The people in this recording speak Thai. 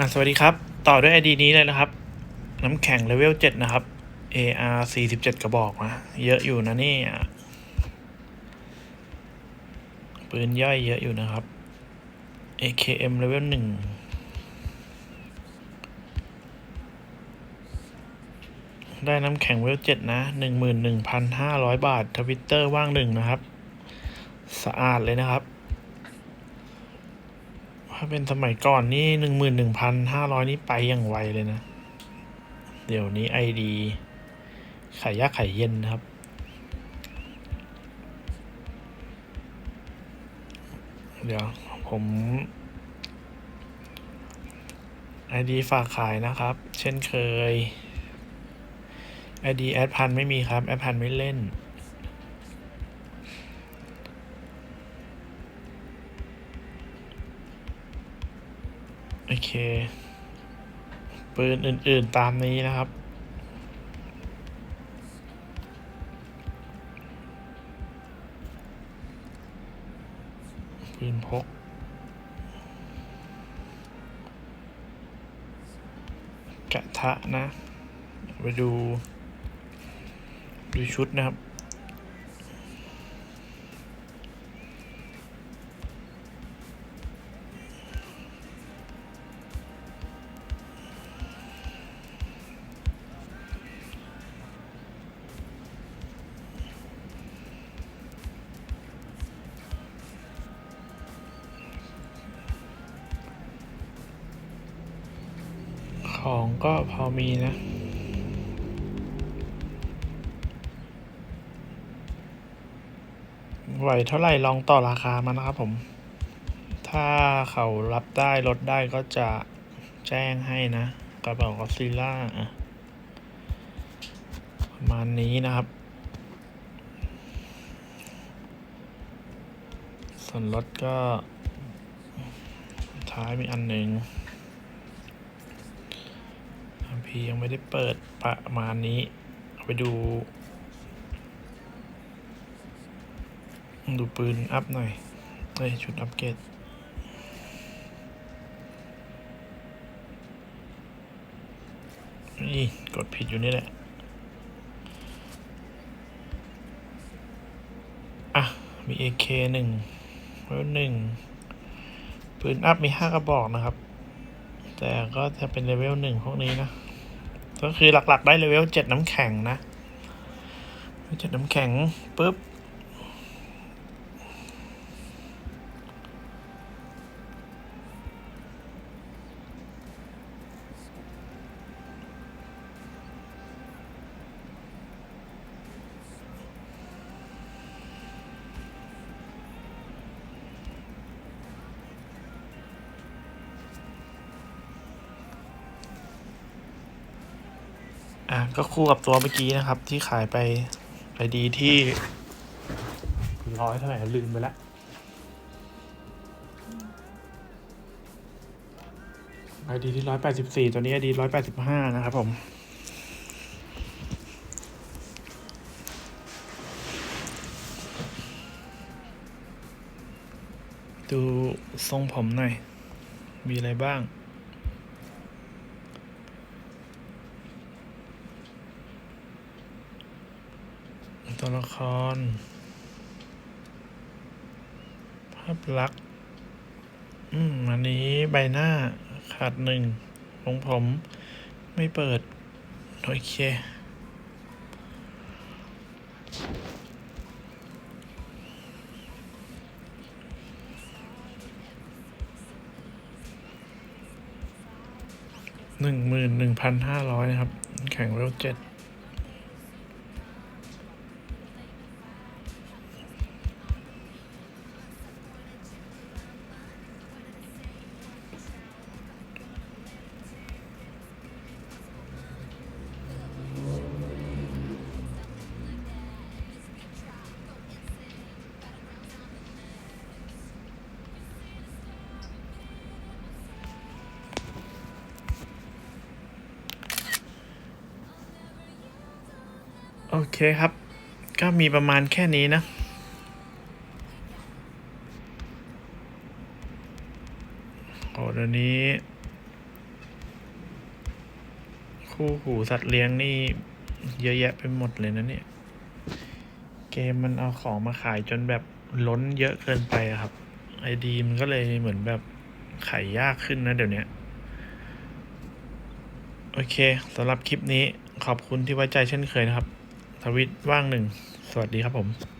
อะสวัสดีครับ ต่อด้วย ID นี้เลยนะครับ น้ำแข็งเลเวล7นะครับ AR 47กระบอกนะเยอะอยู่นะนี่ปืนย่อยเยอะอยู่นะครับ AKM เลเวล1ได้น้ำแข็งเลเวล7นะ11,500บาท ทวิตเตอร์ว่างหนึ่งนะครับ สะอาดเลยนะครับ ถ้าเป็นสมัยก่อนนี่หนึ่งหมื่นหนึ่งพันห้าร้อยนี่ไปอย่างไวเลยนะ เดี๋ยวนี้ไอดีขายยากขายเย็นนะครับ เดี๋ยวผมไอดีฝากขายนะครับ เช่นเคยไอดีแอดพันไม่มีครับ แอดพันไม่เล่น โอเค ปืนอื่น ๆ ตามนี้นะครับ ปืนพกกระทะนะ ไปดู ดูชุดนะครับ ของก็พอมีนะ ไหวเท่าไหร่ลองต่อราคามานะครับผม ถ้าเขารับได้ลดได้ก็จะแจ้งให้นะ กระเป๋าก็ซิล่าอะประมาณนี้นะครับ ส่วนรถก็ท้ายมีอันหนึ่ง พียังไม่ได้เปิดประมาณนี้เอาไปดู ดูปืนอัพหน่อยเอ้ยชุดอัพเกรดนี่กดผิดอยู่นี่แหละ อะ มี AK หนึ่งแล้วหนึ่งปืนอัพมีห้ากระบอกนะครับ แต่ก็จะเป็นเลเวลหนึ่งพวกนี้นะ ก็คือหลักๆได้เลเวลเจ็ดน้ำแข็งนะเจ็ดน้ำแข็งปุ๊บ อะก็คู่กับตัวเมื่อกี้นะครับ ที่ขายไปไปดีที่ร้อยเท่าไหร่ลืมไปแล้วไอดีที่ร้อยแปดสิบสี่ตัวนี้ไอดีร้อยแปดสิบห้านะครับผมดูทรงผมหน่อย มีอะไรบ้าง ตัวละคร ภาพลักษณ์อืมอันนี้ใบหน้าขาดหนึ่งของผมไม่เปิด โอเคหนึ่งหมื่นหนึ่งพันห้าร้อยนะครับ แข่งเวลเจ็ด เคครับ ก็มีประมาณแค่นี้นะ โอ้เดี๋ยวนี้ คู่หูสัตว์เลี้ยงนี่ เยอะแยะไปหมดเลยนะเนี่ย เกมมันเอาของมาขายจนแบบล้นเยอะเกินไปอะครับ ไอดีมันก็เลยเหมือนแบบขายยากขึ้นนะเดี๋ยวนี้โอเคสำหรับคลิปนี้ขอบคุณที่ไว้ใจเช่นเคยนะครับ วิตว่างหนึ่ง สวัสดีครับผม